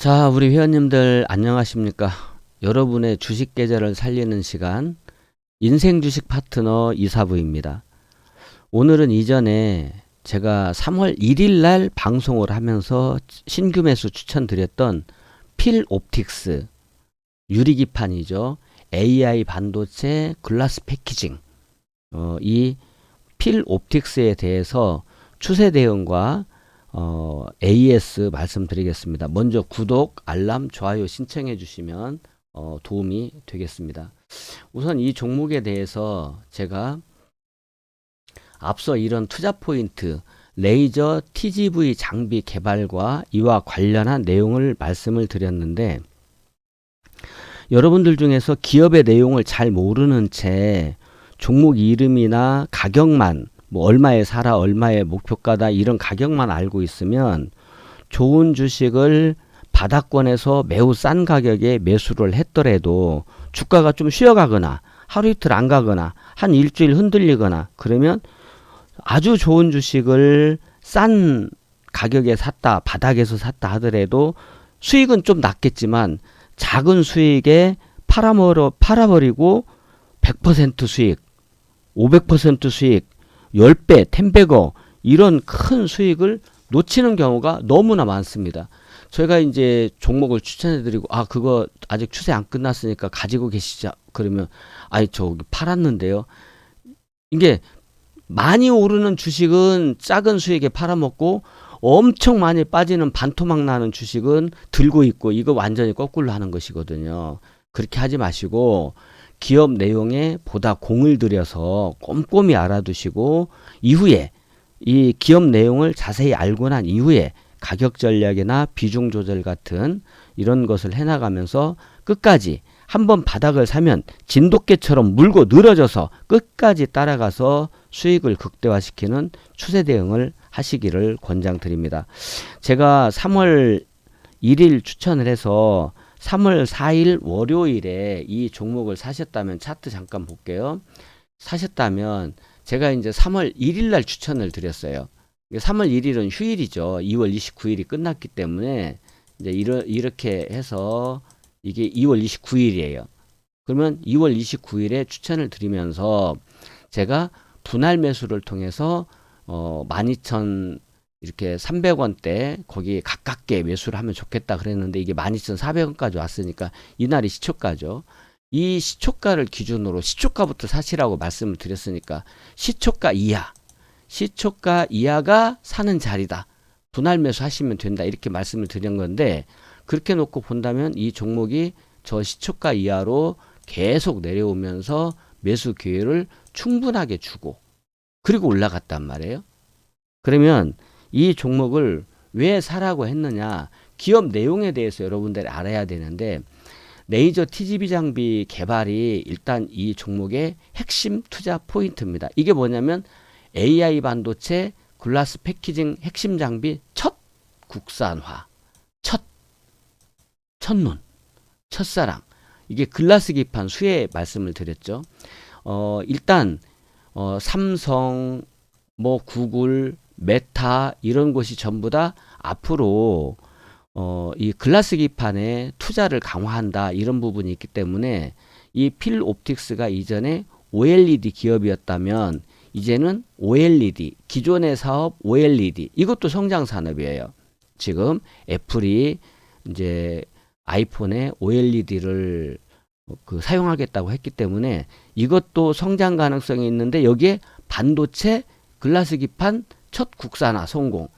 자, 우리 회원님들 안녕하십니까? 여러분의 주식 계좌를 살리는 시간 인생 주식 파트너 이사부입니다. 오늘은 이전에 제가 3월 1일 날 방송을 하면서 신규 매수 추천드렸던 필 옵틱스 유리기판이죠. AI 반도체 글라스 패키징 어, 이필 옵틱스에 대해서 추세 대응과 어, AS 말씀드리겠습니다. 먼저 구독, 알람, 좋아요 신청해 주시면 어, 도움이 되겠습니다. 우선 이 종목에 대해서 제가 앞서 이런 투자 포인트, 레이저 TGV 장비 개발과 이와 관련한 내용을 말씀을 드렸는데 여러분들 중에서 기업의 내용을 잘 모르는 채 종목 이름이나 가격만 뭐 얼마에 사라 얼마에 목표가다 이런 가격만 알고 있으면 좋은 주식을 바닥권에서 매우 싼 가격에 매수를 했더라도 주가가 좀 쉬어가거나 하루 이틀 안 가거나 한 일주일 흔들리거나 그러면 아주 좋은 주식을 싼 가격에 샀다 바닥에서 샀다 하더라도 수익은 좀 낮겠지만 작은 수익에 팔아버려 팔아버리고 100% 수익 500% 수익 10배, 10배거 이런 큰 수익을 놓치는 경우가 너무나 많습니다. 저희가 이제 종목을 추천해 드리고 아 그거 아직 추세 안 끝났으니까 가지고 계시죠. 그러면 아이 저기 팔았는데요. 이게 많이 오르는 주식은 작은 수익에 팔아먹고 엄청 많이 빠지는 반토막 나는 주식은 들고 있고 이거 완전히 거꾸로 하는 것이거든요. 그렇게 하지 마시고 기업 내용에 보다 공을 들여서 꼼꼼히 알아두시고 이후에 이 기업 내용을 자세히 알고 난 이후에 가격 전략이나 비중 조절 같은 이런 것을 해나가면서 끝까지 한번 바닥을 사면 진돗개처럼 물고 늘어져서 끝까지 따라가서 수익을 극대화시키는 추세 대응을 하시기를 권장드립니다. 제가 3월 1일 추천을 해서 3월 4일 월요일에 이 종목을 사셨다면 차트 잠깐 볼게요. 사셨다면 제가 이제 3월 1일 날 추천을 드렸어요. 3월 1일은 휴일이죠. 2월 29일이 끝났기 때문에 이제 이러, 이렇게 해서 이게 2월 29일이에요. 그러면 2월 29일에 추천을 드리면서 제가 분할 매수를 통해서 어 12,000 이렇게 300원대 거기 가깝게 매수를 하면 좋겠다 그랬는데 이게 12,400원까지 왔으니까 이날이 시초가죠. 이 시초가를 기준으로 시초가부터 사시라고 말씀을 드렸으니까 시초가 이하, 시초가 이하가 사는 자리다. 분할 매수 하시면 된다. 이렇게 말씀을 드린 건데 그렇게 놓고 본다면 이 종목이 저 시초가 이하로 계속 내려오면서 매수 기회를 충분하게 주고 그리고 올라갔단 말이에요. 그러면 이 종목을 왜 사라고 했느냐? 기업 내용에 대해서 여러분들이 알아야 되는데 레이저 TGV 장비 개발이 일단 이 종목의 핵심 투자 포인트입니다. 이게 뭐냐면 AI 반도체 글라스 패키징 핵심 장비 첫 국산화, 첫 첫눈, 첫사랑. 이게 글라스 기판 수혜 말씀을 드렸죠. 어, 일단 어, 삼성, 뭐 구글, 메타 이런 곳이 전부 다 앞으로 어, 이 글라스 기판에 투자를 강화한다 이런 부분이 있기 때문에 이 필 옵틱스가 이전에 OLED 기업이었다면 이제는 OLED 기존의 사업 OLED 이것도 성장 산업이에요. 지금 애플이 이제 아이폰에 OLED를 그 사용하겠다고 했기 때문에 이것도 성장 가능성이 있는데 여기에 반도체 글라스 기판 첫 국산화 성공.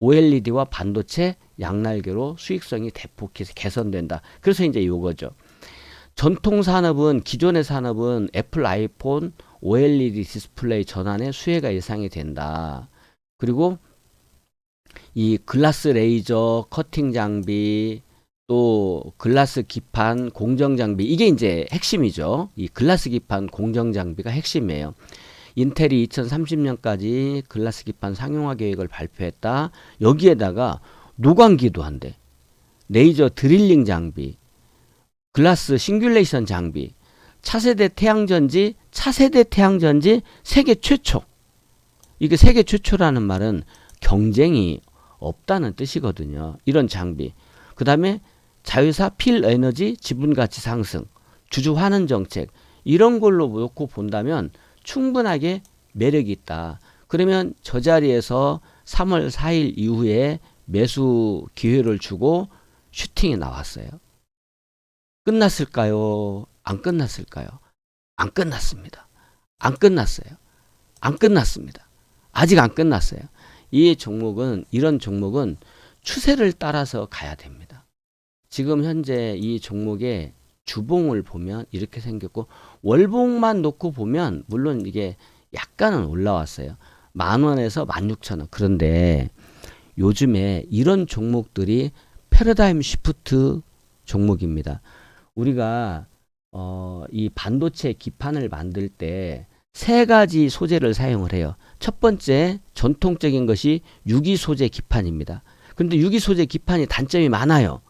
OLED와 반도체 양날개로 수익성이 대폭 개선된다. 그래서 이제 요거죠. 전통 산업은 기존의 산업은 애플 아이폰 OLED 디스플레이 전환에 수혜가 예상이 된다. 그리고 이 글라스 레이저 커팅 장비 또 글라스 기판 공정 장비 이게 이제 핵심이죠. 이 글라스 기판 공정 장비가 핵심이에요. 인텔이 2030년까지 글라스 기판 상용화 계획을 발표했다. 여기에다가 노광기도 한대. 레이저 드릴링 장비, 글라스 싱귤레이션 장비, 차세대 태양전지, 차세대 태양전지 세계 최초. 이게 세계 최초라는 말은 경쟁이 없다는 뜻이거든요. 이런 장비. 그 다음에 자회사 필 에너지 지분 가치 상승, 주주 환원 정책 이런 걸로 놓고 본다면 충분하게 매력이 있다. 그러면 저 자리에서 3월 4일 이후에 매수 기회를 주고 슈팅이 나왔어요. 끝났을까요? 안 끝났을까요? 안 끝났습니다. 안 끝났어요. 안 끝났습니다. 아직 안 끝났어요. 이 종목은 이런 종목은 추세를 따라서 가야 됩니다. 지금 현재 이 종목의 주봉을 보면 이렇게 생겼고 월봉만 놓고 보면 물론 이게 약간은 올라왔어요. 만 원에서 만 육천 원. 그런데 요즘에 이런 종목들이 패러다임 시프트 종목입니다. 우리가 어, 이 반도체 기판을 만들 때 세 가지 소재를 사용을 해요. 첫 번째 전통적인 것이 유기 소재 기판입니다. 근데 유기 소재 기판이 단점이 많아요.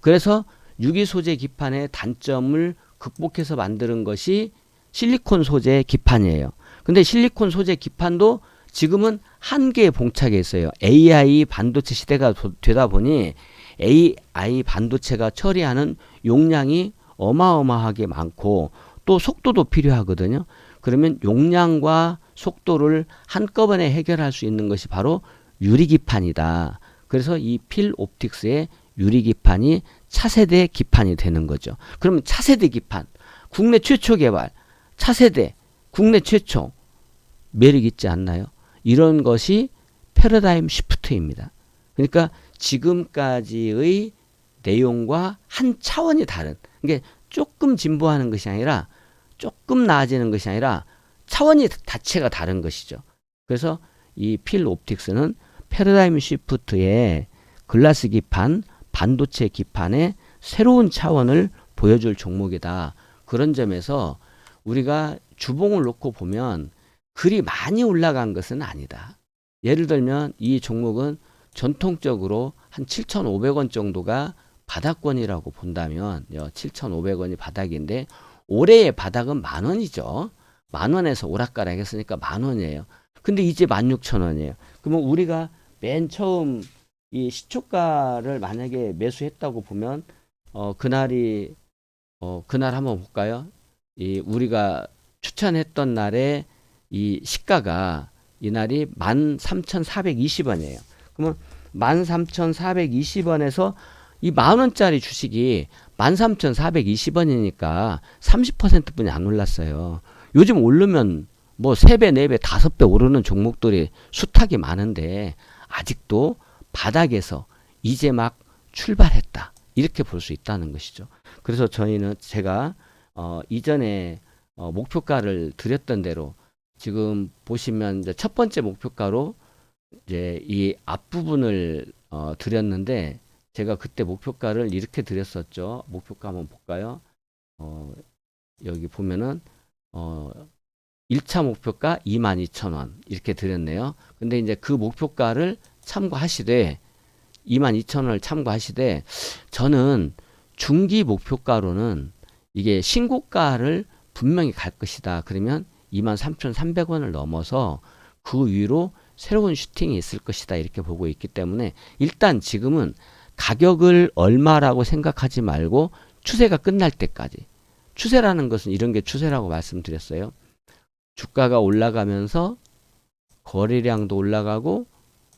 그래서 유기 소재 기판의 단점을 극복해서 만드는 것이 실리콘 소재 기판이에요. 근데 실리콘 소재 기판도 지금은 한계에 봉착해 있어요. AI 반도체 시대가 도- 되다 보니 AI 반도체가 처리하는 용량이 어마어마하게 많고 또 속도도 필요하거든요. 그러면 용량과 속도를 한꺼번에 해결할 수 있는 것이 바로 유리기판이다. 그래서 이 필 옵틱스의 유리기판이 차세대 기판이 되는 거죠. 그러면 차세대 기판, 국내 최초 개발, 차세대, 국내 최초 매력 있지 않나요? 이런 것이 패러다임 시프트입니다. 그러니까 지금까지의 내용과 한 차원이 다른 이게 조금 진보하는 것이 아니라 조금 나아지는 것이 아니라 차원이 자체가 다른 것이죠. 그래서 이 필 옵틱스는 패러다임 시프트의 글라스 기판, 반도체 기판의 새로운 차원을 보여줄 종목이다. 그런 점에서 우리가 주봉을 놓고 보면 그리 많이 올라간 것은 아니다. 예를 들면 이 종목은 전통적으로 한 7,500원 정도가 바닥권이라고 본다면 7,500원이 바닥인데 올해의 바닥은 만 원이죠. 만 원에서 오락가락 했으니까 만 원이에요. 근데 이제 16,000원이에요. 그러면 우리가 맨 처음 이 시초가를 만약에 매수했다고 보면 어 그날이 어 그날 한번 볼까요? 이 우리가 추천했던 날에 이 시가가 이날이 13,420원이에요. 그러면 13,420원에서 이 만 원짜리 주식이 13,420원이니까 30%뿐이 안 올랐어요. 요즘 오르면 뭐 3배, 4배, 5배 오르는 종목들이 숱하게 많은데 아직도 바닥에서 이제 막 출발했다. 이렇게 볼 수 있다는 것이죠. 그래서 저희는 제가 어 이전에 어 목표가를 드렸던 대로 지금 보시면 이제 첫 번째 목표가로 이제 이 앞부분을 어 드렸는데 제가 그때 목표가를 이렇게 드렸었죠. 목표가 한번 볼까요? 어 여기 보면은 어 1차 목표가 22,000원 이렇게 드렸네요. 근데 이제 그 목표가를 참고하시되 22,000원을 참고하시되 저는 중기 목표가로는 이게 신고가를 분명히 갈 것이다. 그러면 23,300원을 넘어서 그 위로 새로운 슈팅이 있을 것이다. 이렇게 보고 있기 때문에 일단 지금은 가격을 얼마라고 생각하지 말고 추세가 끝날 때까지 추세라는 것은 이런 게 추세라고 말씀드렸어요. 주가가 올라가면서 거래량도 올라가고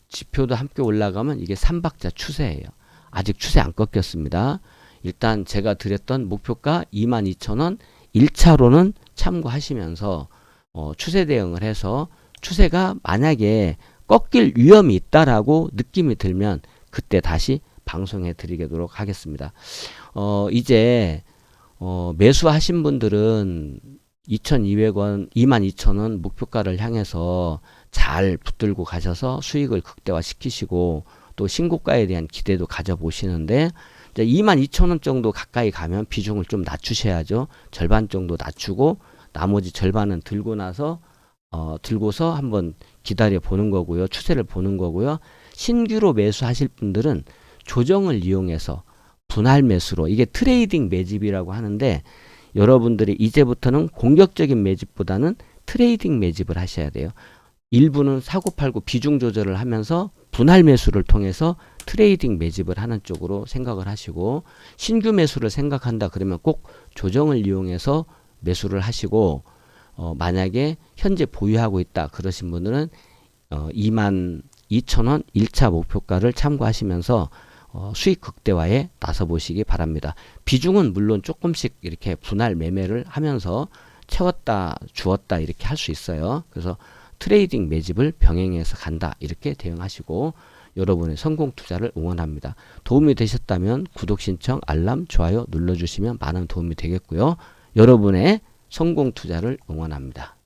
지표도 함께 올라가면 이게 삼박자 추세예요. 아직 추세 안 꺾였습니다. 일단 제가 드렸던 목표가 22,000원 1차로는 참고하시면서 어, 추세 대응을 해서 추세가 만약에 꺾일 위험이 있다라고 느낌이 들면 그때 다시 방송해 드리도록 하겠습니다. 어, 이제 어, 매수하신 분들은 2,200원, 22,000원 목표가를 향해서 잘 붙들고 가셔서 수익을 극대화시키시고 또 신고가에 대한 기대도 가져보시는데 이제 22,000원 정도 가까이 가면 비중을 좀 낮추셔야죠. 절반 정도 낮추고 나머지 절반은 들고 나서 어, 들고서 한번 기다려 보는 거고요. 추세를 보는 거고요. 신규로 매수하실 분들은 조정을 이용해서 분할 매수로 이게 트레이딩 매집이라고 하는데 여러분들이 이제부터는 공격적인 매집보다는 트레이딩 매집을 하셔야 돼요. 일부는 사고 팔고 비중 조절을 하면서 분할 매수를 통해서 트레이딩 매집을 하는 쪽으로 생각을 하시고 신규 매수를 생각한다 그러면 꼭 조정을 이용해서 매수를 하시고 어, 만약에 현재 보유하고 있다 그러신 분들은 어, 2만 2천원 1차 목표가를 참고하시면서 어, 수익 극대화에 나서 보시기 바랍니다. 비중은 물론 조금씩 이렇게 분할 매매를 하면서 채웠다 주었다 이렇게 할 수 있어요. 그래서 트레이딩 매집을 병행해서 간다 이렇게 대응하시고 여러분의 성공 투자를 응원합니다. 도움이 되셨다면 구독 신청 알람 좋아요 눌러주시면 많은 도움이 되겠고요. 여러분의 성공 투자를 응원합니다.